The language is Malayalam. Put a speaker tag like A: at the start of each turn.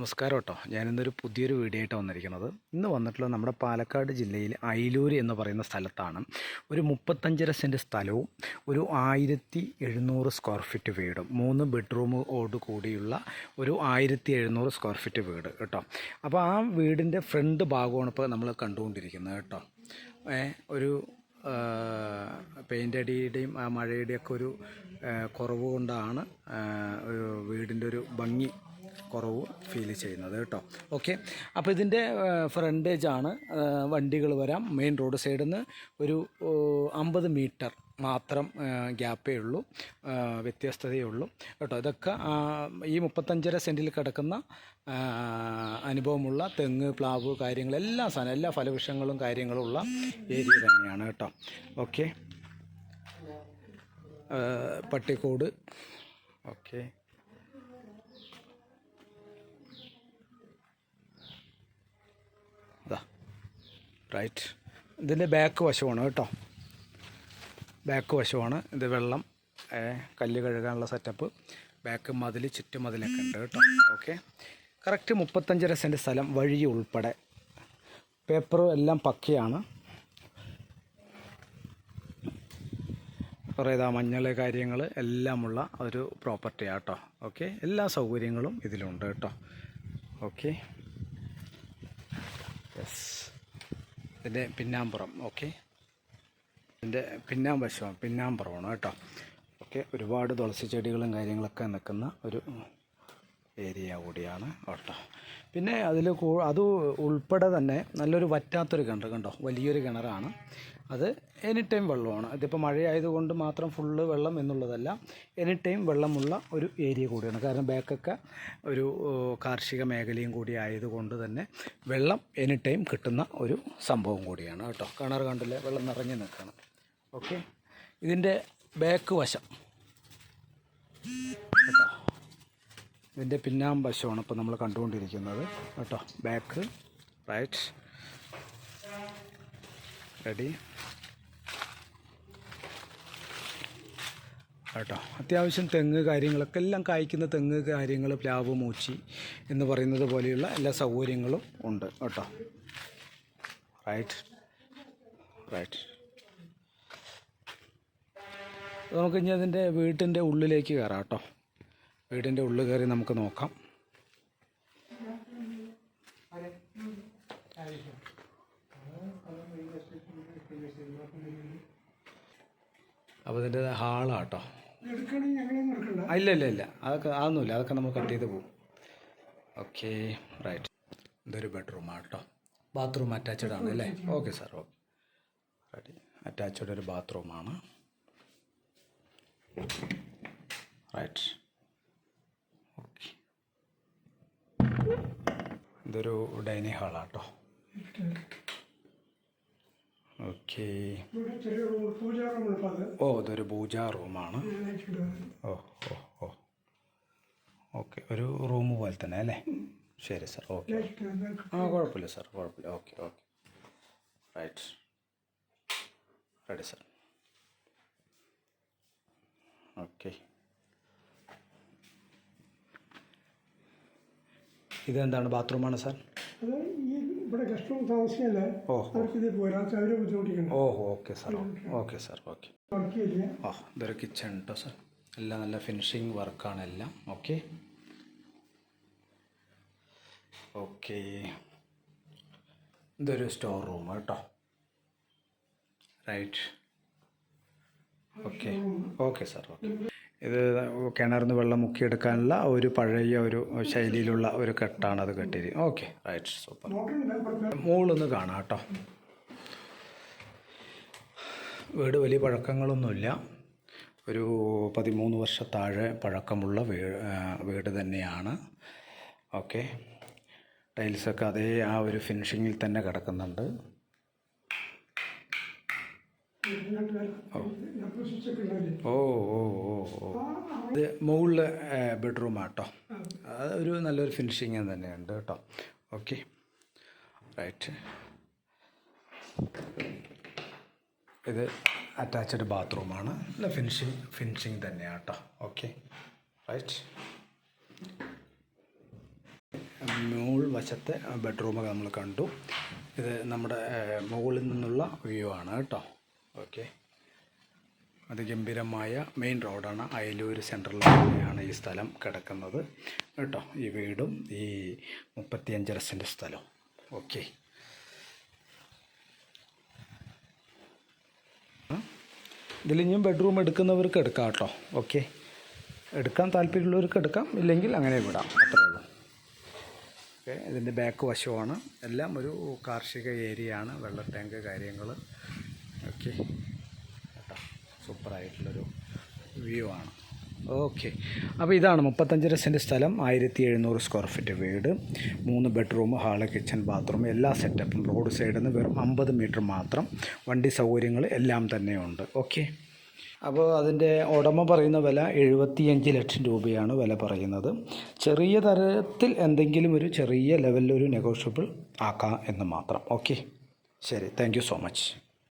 A: നമസ്കാരം കേട്ടോ ഞാനിന്നൊരു പുതിയൊരു വീഡിയോ ആയിട്ട് വന്നിരിക്കുന്നത്. ഇന്ന് വന്നിട്ടുള്ളത് നമ്മുടെ പാലക്കാട് ജില്ലയിൽ അയിലൂർ എന്ന് പറയുന്ന സ്ഥലത്താണ് ഒരു മുപ്പത്തഞ്ചര സെന്റ് സ്ഥലവും ഒരു ആയിരത്തി എഴുന്നൂറ് സ്ക്വയർ ഫീറ്റ് വീടും. മൂന്ന് ബെഡ്റൂമോട് കൂടിയുള്ള ഒരു ആയിരത്തി എഴുന്നൂറ് സ്ക്വയർ ഫീറ്റ് വീട് കേട്ടോ. അപ്പോൾ ആ വീടിന്റെ ഫ്രണ്ട് ഭാഗമാണ് ഇപ്പോൾ നമ്മൾ കണ്ടുകൊണ്ടിരിക്കുന്നത് കേട്ടോ. ഒരു പെയിന്റ് അടിയുടെയും ആ മഴയുടെയൊക്കെ ഒരു കുറവ് കൊണ്ടാണ് ഒരു വീടിന്റെ ഒരു ഭംഗി കുറവ് ഫീൽ ചെയ്യുന്നത് കേട്ടോ. ഓക്കെ അപ്പോൾ ഇതിന്റെ ആണ് വണ്ടികൾ വരാം. മെയിൻ റോഡ് സൈഡിൽ നിന്ന് ഒരു അമ്പത് മീറ്റർ മാത്രം ഗ്യാപ്പേ ഉള്ളൂ. വ്യത്യസ്തതയേ ഉള്ളൂ. കേട്ടോ ഇതൊക്കെ ഈ മുപ്പത്തഞ്ചര സെന്റിൽ കിടക്കുന്ന അനുഭവമുള്ള തെങ്ങ് പ്ലാവ് കാര്യങ്ങൾ എല്ലാ സാധനം എല്ലാ ഫലവൃക്ഷങ്ങളും കാര്യങ്ങളും ഉള്ള ഏരിയ തന്നെയാണ് കേട്ടോ. ഓക്കെ പട്ടിക്കോട്. ഓക്കെ റൈറ്റ് ഇതിന്റെ ബാക്ക് വശമാണ് കേട്ടോ. ബാക്ക് വശമാണ്. ഇത് വെള്ളം കല്ല് കഴുകാനുള്ള സെറ്റപ്പ് ബാക്ക് മതിൽ ചുറ്റുമതിലൊക്കെ ഉണ്ട് കേട്ടോ. ഓക്കെ കറക്റ്റ് മുപ്പത്തഞ്ചര സെന്റ് സ്ഥലം വഴി ഉൾപ്പെടെ. പേപ്പറും എല്ലാം പക്കയാണ്. കുറേ ഇതാ മഞ്ഞൾ കാര്യങ്ങൾ എല്ലാമുള്ള ഒരു പ്രോപ്പർട്ടിയാണ് കേട്ടോ. ഓക്കെ എല്ലാ സൗകര്യങ്ങളും ഇതിലുണ്ട് കേട്ടോ. ഓക്കെ യെസ് ഇതിന്റെ പിന്നാമ്പുറം ഓക്കെ? ഇതിന്റെ പിന്നാം വശമാണ് പിന്നാമ്പുറമാണ് കേട്ടോ. ഓക്കെ ഒരുപാട് തുളസി ചെടികളും കാര്യങ്ങളൊക്കെ നിൽക്കുന്ന ഒരു ഏരിയ കൂടിയാണ് കേട്ടോ. പിന്നെ അതിൽ അത് ഉൾപ്പെടെ തന്നെ നല്ലൊരു വറ്റാത്തൊരു കിണർ കണ്ടോ? വലിയൊരു കിണറാണ്. അത് എനി ടൈം വെള്ളമാണ്. ഇതിപ്പോൾ മഴയായതുകൊണ്ട് മാത്രം ഫുള്ള് വെള്ളം എന്നുള്ളതല്ല എനി ടൈം വെള്ളമുള്ള ഒരു ഏരിയ കൂടിയാണ്. കാരണം ബാക്കൊക്കെ ഒരു കാർഷിക മേഖലയും കൂടി ആയതുകൊണ്ട് തന്നെ വെള്ളം എനി ടൈം കിട്ടുന്ന ഒരു സംഭവം കൂടിയാണ് കേട്ടോ. കിണർ കണ്ടില്ലേ? വെള്ളം നിറഞ്ഞു നിൽക്കണം ഓക്കെ ഇതിന്റെ ബാക്ക് വശം. കേട്ടോ? ഇതിന്റെ പിന്നാം വശമാണ് ഇപ്പോൾ നമ്മൾ കണ്ടുകൊണ്ടിരിക്കുന്നത്. കേട്ടോ? ബാക്ക് റൈറ്റ് റെഡി കേട്ടോ? അത്യാവശ്യം തെങ്ങ് കാര്യങ്ങളൊക്കെ എല്ലാം കായ്ക്കുന്ന തെങ്ങ് കാര്യങ്ങൾ പ്ലാവ് മൂച്ചി എന്ന് പറയുന്നത് പോലെയുള്ള എല്ലാ സൗകര്യങ്ങളും ഉണ്ട്. കേട്ടോ? റൈറ്റ് റൈറ്റ് നമുക്ക് ഇനി അതിന്റെ വീട്ടിന്റെ ഉള്ളിലേക്ക് കയറാം കേട്ടോ. വീടിന്റെ ഉള്ളു കയറി നമുക്ക് നോക്കാം. അപ്പോൾ ഇതിന്റെ ഹാളാട്ടോ. ഇല്ല ഇല്ല ഇല്ല. അതൊക്കെ അതൊന്നുമില്ല. അതൊക്കെ നമ്മൾ കട്ട് ചെയ്ത് പോകും ഓക്കെ റൈറ്റ് ഇതൊരു ബെഡ്റൂമാണ് കേട്ടോ ബാത്റൂം അറ്റാച്ച്ഡ് ആണ് അല്ലേ? Okay sir okay ready attached ഒരു ബാത്റൂമാണ് റൈറ്റ് ഇതൊരു ഡൈനിങ് ഹാളാട്ടോ. ഓക്കെ. ഓ ഇതൊരു പൂജാ റൂമാണ്. ഓ ഓ ഓ. ഓക്കെ ഒരു റൂം പോലെ തന്നെ അല്ലേ? ശരി സാർ ഓക്കെ ആ കുഴപ്പമില്ല സാർ കുഴപ്പമില്ല. Okay okay. Right. Ready sir. Okay. ഇതെന്താണ്? ബാത്റൂമാണ് സാർ?
B: ഇവിടെ ഗസ്റ്റ് റൂം താമസിക്കല്ലേ അവർക്ക് ഇത് പോരാ അവരെ ബുദ്ധിമുട്ടിക്കുന്നു
A: ഓ okay sir. Okay sir okay. ഓ ഇതൊരു കിച്ചൺ കേട്ടോ സാർ. എല്ലാം നല്ല ഫിനിഷിങ് വർക്കാണ് എല്ലാം. ഓക്കെ. ഓക്കെ. ഇതൊരു സ്റ്റോർ റൂം കേട്ടോ. Right okay. Okay sir okay. ഇത് കിണറിന്ന് വെള്ളം മുക്കിയെടുക്കാനുള്ള ഒരു പഴയ ഒരു ശൈലിയിലുള്ള ഒരു കെട്ടാണ് അത് കെട്ടിയത്. ഓക്കെ. റൈറ്റ് സൂപ്പർ മുകളിലൊന്ന് കാണാം കേട്ടോ. വീട് വലിയ പഴക്കങ്ങളൊന്നുമില്ല. ഒരു പതിമൂന്ന് വർഷ താഴെ പഴക്കമുള്ള വീ വീട് തന്നെയാണ്. ഓക്കെ. ടൈൽസൊക്കെ അതേ ആ ഒരു ഫിനിഷിങ്ങിൽ തന്നെ കിടക്കുന്നുണ്ട്. ഓ ഓ ഓ ഓ. ഇത് മുകളിലെ ബെഡ്റൂമാണ് കേട്ടോ അത് ഒരു നല്ലൊരു ഫിനിഷിങ് തന്നെയുണ്ട് കേട്ടോ ഓക്കെ റൈറ്റ് ഇത് അറ്റാച്ച്ഡ് ബാത്റൂമാണ് നല്ല ഫിനിഷിങ് ഫിനിഷിങ് തന്നെയാണ് കേട്ടോ ഓക്കെ റൈറ്റ് മുകൾ വശത്തെ ബെഡ്റൂമൊക്കെ നമ്മൾ കണ്ടു. ഇത് നമ്മുടെ മുകളിൽ നിന്നുള്ള വ്യൂ ആണ് കേട്ടോ ഓക്കെ. അതിഗംഭീരമായ മെയിൻ റോഡാണ് അയലൂർ സെൻട്രലാണ് ഈ സ്ഥലം കിടക്കുന്നത്. കേട്ടോ ഈ വീടും ഈ മുപ്പത്തിയഞ്ചര സെന്റ് സ്ഥലവും. ഓക്കെ. ഇതിൽ ഇനിയും ബെഡ്റൂം എടുക്കുന്നവർക്ക് എടുക്കാം കേട്ടോ. ഓക്കെ. എടുക്കാൻ താല്പര്യമുള്ളവർക്ക് എടുക്കാം ഇല്ലെങ്കിൽ അങ്ങനെ വിടാം. അത്രേ ഉള്ളൂ. ഓക്കെ ഇതിന്റെ ബാക്ക് വശമാണ് എല്ലാം ഒരു കാർഷിക ഏരിയയാണ്. വെള്ള ടാങ്ക് കാര്യങ്ങൾ ഓക്കെ കേട്ടോ. സൂപ്പറായിട്ടുള്ളൊരു വ്യൂ ആണ്. ഓക്കെ അപ്പോൾ ഇതാണ് മുപ്പത്തഞ്ചര സെന്റ് സ്ഥലം ആയിരത്തി എഴുന്നൂറ് സ്ക്വയർ ഫീറ്റ് വീട്. മൂന്ന് ബെഡ്റൂം ഹാൾ കിച്ചൺ ബാത്റൂം എല്ലാ സെറ്റപ്പും റോഡ് സൈഡിൽ നിന്ന് വെറും അമ്പത് മീറ്റർ മാത്രം. വണ്ടി സൗകര്യങ്ങൾ എല്ലാം തന്നെയുണ്ട്. ഓക്കെ അപ്പോൾ അതിന്റെ ഉടമ പറയുന്ന വില എഴുപത്തിയഞ്ച് ലക്ഷം രൂപയാണ് വില പറയുന്നത്. ചെറിയ തരത്തിൽ എന്തെങ്കിലും ഒരു ചെറിയ ലെവലിൽ ഒരു നെഗോഷ്യബിൾ ആക്കാം എന്ന് മാത്രം. ഓക്കെ ശരി. Thank so much